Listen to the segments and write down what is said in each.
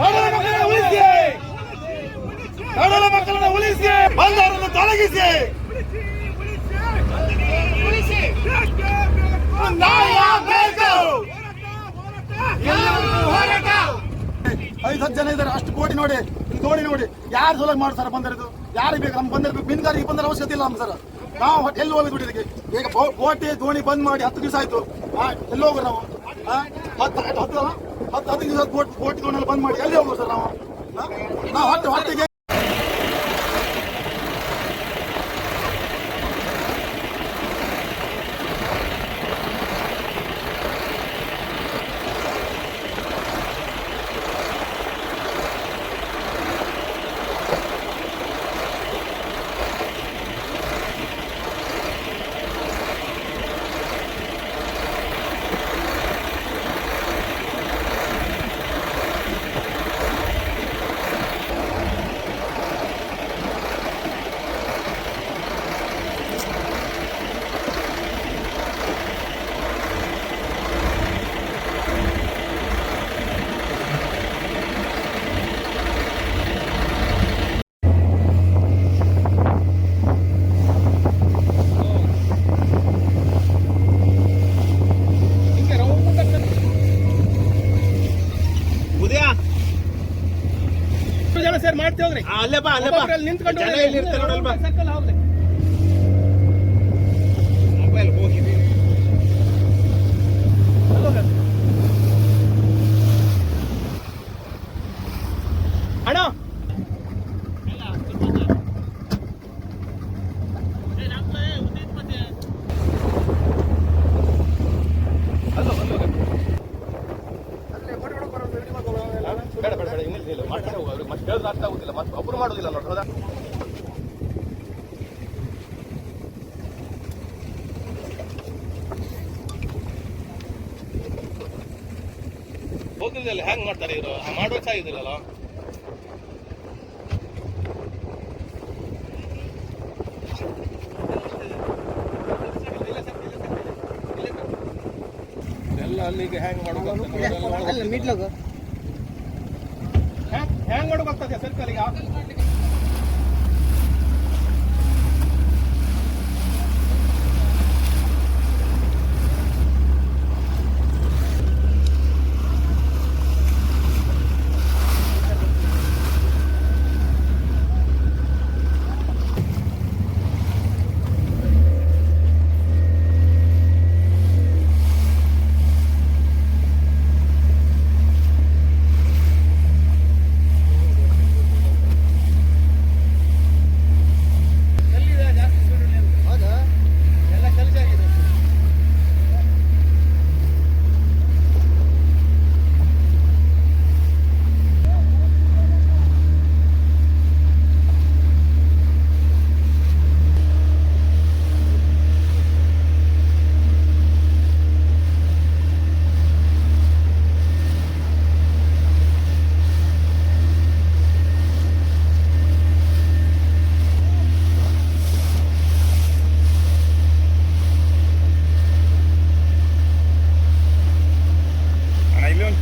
ಮಕ್ಕಳನ್ನು ಉಳಿಸಿ. ಕಡಲ ಮಕ್ಕಳನ್ನ ಉಳಿಸಿ. ಬಂದವರನ್ನು ತೊಲಗಿಸಿ. ಐದು ಹತ್ತು ಜನ ಇದ್ದಾರೆ. ಅಷ್ಟು ಕೋಟಿ ನೋಡಿ ನೋಡಿ ನೋಡಿ. ಯಾರು ಸೋಲಾಗ ಮಾಡ್ತಾರೆ ಬಂದಿರೋದು ಯಾರಿಗೆ ಬೇಕು? ನಮ್ಗೆ ಬಂದಿರಬೇಕು ಮೀನುಗಾರಿಗೆ ಬಂದ್ರೆ ಅವಶ್ಯಕತೆ ಇಲ್ಲ ನಮ್ಮ ಸರ್. ನಾವು ಎಲ್ಲಿ ಹೋಗಿ ದುಡಿದಕ್ಕೆ ಈಗ ಬೋಟಿ ದೋಣಿ ಬಂದ್ ಮಾಡಿ ಹತ್ತು ದಿವಸ ಆಯ್ತು. ಎಲ್ಲಿ ಹೋಗ್ರಿ ನಾವು? ಹತ್ತು ಹತ್ತು ಹತ್ತು ಹದಿನೈದು ಕೋಟಿ ಎಲ್ಲ ಬಂದ್ ಮಾಡಿ ಎಲ್ಲಿ ಹೋಗೋದು ಸರ್ ನಾವು? ನಾವು ಹೊಟ್ಟೆ ಹೊಟ್ಟೆಗೆ ಜನ ಸೇರಿ ಮಾಡ್ತೀವಿ ಹೋಗ್ರಿ. ಅಲ್ಲೇ ಬಾ ಅಲ್ಲೇ ಬಾ. ಒಬ್ಬೊಬ್ರಲ್ಲಿ ನಿಂತ್ಕೊಂಡು ಇಲ್ಲ ಮಾಡ್ತಾರೆ ಮತ್ತೆ ಹೇಳಿದ್ರೆ ಅರ್ಥ ಆಗುದಿಲ್ಲ. ಮತ್ತೆ ಒಬ್ಬರು ಮಾಡೋದಿಲ್ಲ ನೋಡಿ ಹೌದಾ? ಹೋಗಿದ್ದಲ್ಲಿ ಹ್ಯಾಂಗ್ ಮಾಡ್ತಾರೆ ಇವರು? ಮಾಡುವ ಚೆನ್ನಾಗಿದ್ದಿಲ್ಲಲ್ಲ ಎಲ್ಲ ಅಲ್ಲಿಗೆ ಹ್ಯಾಂಗ್ ಮಾಡೋದು ಸರ್ಕಲ್ ಈಗ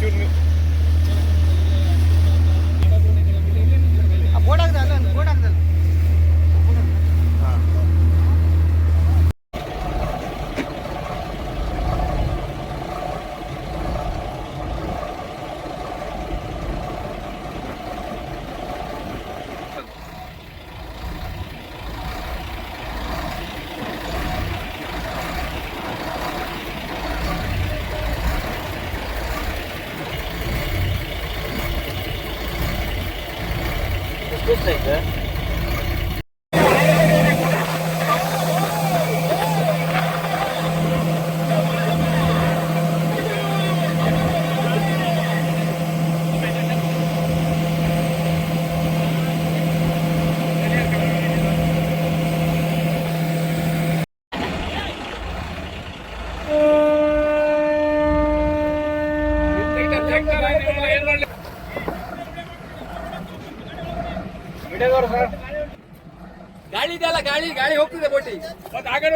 Juni नाही का? ಗಾಳಿ ಇದೆಯಲ್ಲ ಗಾಳಿ ಗಾಳಿ ಹೋಗ್ತಿದೆ ಬೋಟಿ. ಮತ್ತೆ ಆ ಕಡೆ